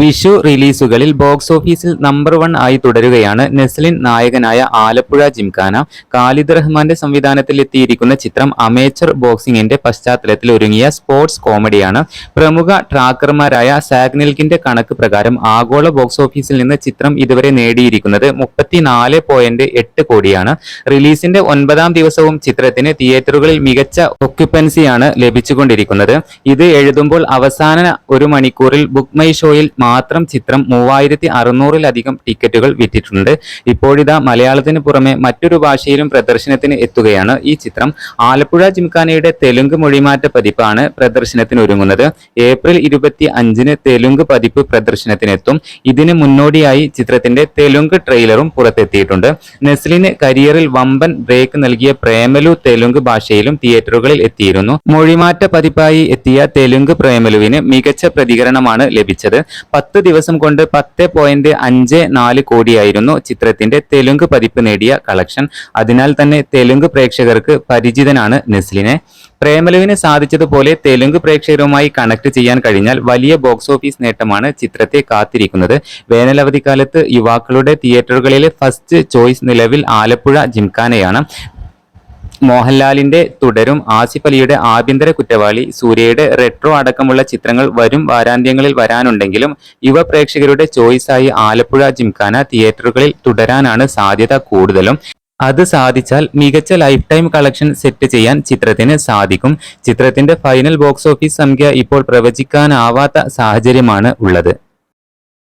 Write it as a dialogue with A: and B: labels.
A: വിഷു റിലീസുകളിൽ ബോക്സ് ഓഫീസിൽ number one ആയി തുടരുകയാണ് നെസ്ലിൻ നായകനായ ആലപ്പുഴ ജിംഖാന. ഖാലിദ് റഹ്മാന്റെ സംവിധാനത്തിൽ എത്തിയിരിക്കുന്ന ചിത്രം അമേച്ചർ ബോക്സിംഗിന്റെ പശ്ചാത്തലത്തിൽ ഒരുങ്ങിയ സ്പോർട്സ് കോമഡിയാണ്. പ്രമുഖ ട്രാക്കർമാരായ സാഗ്നിൽക്കിന്റെ കണക്ക് പ്രകാരം ആഗോള ബോക്സ് ഓഫീസിൽ നിന്ന് ചിത്രം ഇതുവരെ നേടിയിരിക്കുന്നത് മുപ്പത്തിനാല് പോയിന്റ് എട്ട് കോടിയാണ്. റിലീസിന്റെ ഒൻപതാം ദിവസവും ചിത്രത്തിന് തിയേറ്ററുകളിൽ മികച്ച ഒക്യുപ്പൻസിയാണ് ലഭിച്ചുകൊണ്ടിരിക്കുന്നത്. ഇത് എഴുതുമ്പോൾ അവസാന ഒരു മണിക്കൂറിൽ ബുക്ക് മൈ ഷോയിൽ മാത്രം ചിത്രം മൂവായിരത്തി അറുന്നൂറിലധികം ടിക്കറ്റുകൾ വിറ്റിട്ടുണ്ട്. ഇപ്പോഴിതാ മലയാളത്തിന് പുറമെ മറ്റൊരു ഭാഷയിലും പ്രദർശനത്തിന് എത്തുകയാണ് ഈ ചിത്രം. ആലപ്പുഴ ജിംഖാനയുടെ തെലുങ്ക് മൊഴിമാറ്റ പതിപ്പാണ് പ്രദർശനത്തിന് ഒരുങ്ങുന്നത്. ഏപ്രിൽ ഇരുപത്തി അഞ്ചിന് തെലുങ്ക് പതിപ്പ് പ്രദർശനത്തിനെത്തും. ഇതിന് മുന്നോടിയായി ചിത്രത്തിന്റെ തെലുങ്ക് ട്രെയിലറും പുറത്തെത്തിയിട്ടുണ്ട്. നെസ്ലിന് കരിയറിൽ വമ്പൻ ബ്രേക്ക് നൽകിയ പ്രേമലു തെലുങ്ക് ഭാഷയിലും തിയേറ്ററുകളിൽ എത്തിയിരുന്നു. മൊഴിമാറ്റ പതിപ്പായി എത്തിയ തെലുങ്ക് പ്രേമലുവിന് മികച്ച പ്രതികരണമാണ് ലഭിച്ചത്. പത്ത് ദിവസം കൊണ്ട് പത്ത് പോയിന്റ് അഞ്ച് നാല് കോടിയായിരുന്നു ചിത്രത്തിന്റെ തെലുങ്ക് പതിപ്പ് നേടിയ കളക്ഷൻ. അതിനാൽ തന്നെ തെലുങ്ക് പ്രേക്ഷകർക്ക് പരിചിതനാണ് നെസ്ലിനെ. പ്രേമലുവിന് സാധിച്ചതുപോലെ തെലുങ്ക് പ്രേക്ഷകരുമായി കണക്ട് ചെയ്യാൻ കഴിഞ്ഞാൽ വലിയ ബോക്സ് ഓഫീസ് നേട്ടമാണ് ചിത്രത്തെ കാത്തിരിക്കുന്നത്. വേനലവധിക്കാലത്ത് യുവാക്കളുടെ തിയേറ്ററുകളിലെ ഫസ്റ്റ് ചോയ്സ് നിലവിൽ ആലപ്പുഴ ജിംഖാനയാണ്. മോഹൻലാലിന്റെ തുടരും ആസിഫ് അലിയുടെ ആഭ്യന്തര കുറ്റവാളി സൂര്യയുടെ റെട്രോ അടക്കമുള്ള ചിത്രങ്ങൾ വരും വാരാന്ത്യങ്ങളിൽ വരാനുണ്ടെങ്കിലും യുവ പ്രേക്ഷകരുടെ ചോയ്സായി ആലപ്പുഴ ജിംഖാന തിയേറ്ററുകളിൽ തുടരാനാണ് സാധ്യത കൂടുതലും. അത് സാധിച്ചാൽ മികച്ച ലൈഫ് ടൈം കളക്ഷൻ സെറ്റ് ചെയ്യാൻ ചിത്രത്തിന് സാധിക്കും. ചിത്രത്തിന്റെ ഫൈനൽ ബോക്സ് ഓഫീസ് സംഖ്യ ഇപ്പോൾ പ്രവചിക്കാനാവാത്ത സാഹചര്യമാണ് ഉള്ളത്.